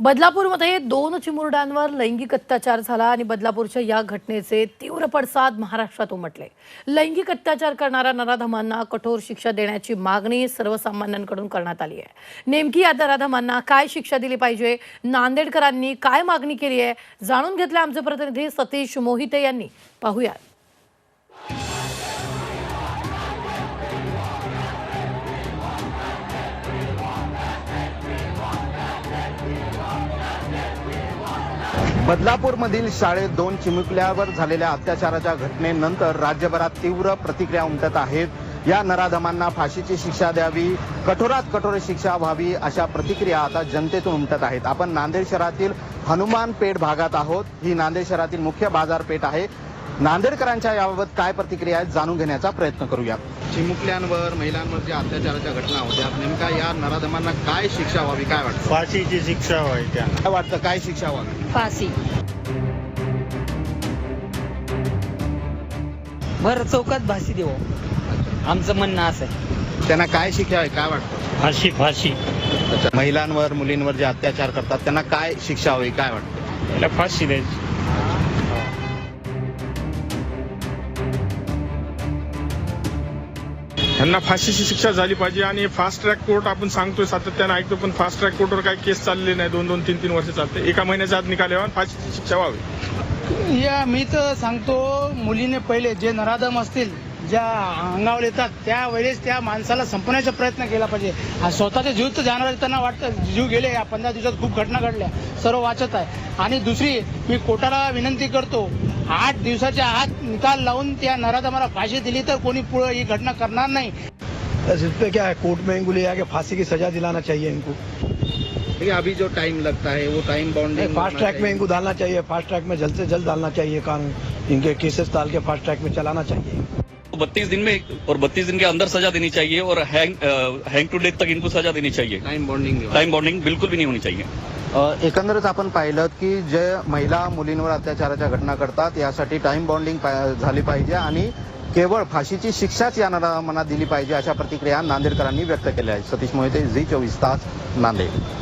बदलापूरमध्ये दोन चिमुरड्यांवर लैंगिक अत्याचार झाला आणि बदलापूरच्या या घटनेचे तीव्र पडसाद महाराष्ट्रात उमटले. लैंगिक अत्याचार करणाऱ्या नराधमांना कठोर शिक्षा देण्याची मागणी सर्वसामान्यांकडून करण्यात आली आहे. नेमकी या नराधमांना काय शिक्षा दिली पाहिजे? नांदेडकरांनी काय मागणी केली आहे? जाणून घेतल्या आमचे प्रतिनिधी सतीश मोहिते यांनी. पाहूयात. बदलापूरमधील शाळेत दोन चिमुकल्यावर झालेल्या अत्याचाराच्या घटनेनंतर राज्यभरात तीव्र प्रतिक्रिया उमटत आहेत. या नराधमांना फाशीची शिक्षा द्यावी कठोरात कठोर शिक्षा व्हावी अशा प्रतिक्रिया आता जनतेतून उमटत आहेत. आपण नांदेड शहरातील हनुमान पेठ भागात आहोत. ही नांदेड शहरातील मुख्य बाजारपेठ आहे. नांदेडकरांच्या याबाबत काय प्रतिक्रिया आहेत जाणून घेण्याचा प्रयत्न करूया चिमुकल्यांवर महिलांवर ज्या अत्याचाराच्या घटना होत्या नेमका या नराधमांना काय शिक्षा व्हावी काय वाटतं? फाशीची शिक्षा व्हावी काय वाटतं? काय शिक्षा व्हावी? फाशी. भर चौकात भासी देऊ आमचं म्हणणं असं आहे. त्यांना काय शिक्षा आहे? काय वाटतं? फाशी फाशी. महिलांवर मुलींवर जे अत्याचार करतात त्यांना काय शिक्षा हवी काय वाटतं? त्याला फाशी द्यायची. त्यांना फाशीची शिक्षा झाली पाहिजे आणि फास्ट ट्रॅक कोर्ट आपण सांगतोय सातत्यानं ऐकतो पण फास्ट ट्रॅक कोर्टवर काही केस चालले नाही. दोन दोन तीन तीन वर्ष चालते. एका महिन्याच्या आत निकाल यावा फाशीची शिक्षा व्हावी. या मी तर सांगतो मुलीने पहिले जे नराधम असतील ज्या अंगावर येतात त्यावेळेस त्या माणसाला संपवण्याचा प्रयत्न केला पाहिजे. हा स्वतःचा जीव तर जाणार त्यांना वाटतं. जीव गेले या पंधरा दिवसात खूप घटना घडल्या. सर्व वाचत आहे. आणि दुसरी मी कोर्टाला विनंती करतो आठ दिवसाच्या आत निकाल लावून त्या नराधमाला फाशी दिली तर कोणी पुढे ही घटना करणार नहीं. बस इस पे क्या है कोर्ट में इनको ले जाके फांसी की सजा दिलाना चाहिए इनको। देखिए अभी जो टाइम लगता है वो टाइम बाउंडिंग फास्ट ट्रैक में इनको डालना चाहिए फास्ट ट्रैक में जल्द से जल्द डालना चाहिए कानून। इनके केसेस डाल के फास्ट ट्रैक में चलाना चाहिए। बत्तीस दिन में और बत्तीस दिन के अंदर सजा देनी चाहिए और हैंग हैंग टू डेथ तक इनको सजा देनी चाहिए। टाइम बाउंडिंग टाइम बॉन्डिंग बिल्कुल भी नहीं होनी चाहिए। एकंदरच आपण पाहिलं की जे महिला मुलींवर अत्याचाराच्या घटना घडतात यासाठी टाइम बॉन्डिंग झाली पाहिजे आणि केवळ फाशीची शिक्षाच या मनात दिली पाहिजे अशा प्रतिक्रिया नांदेडकरांनी व्यक्त केल्या आहेत. सतीश मोहिते झी चोवीस तास नांदेड.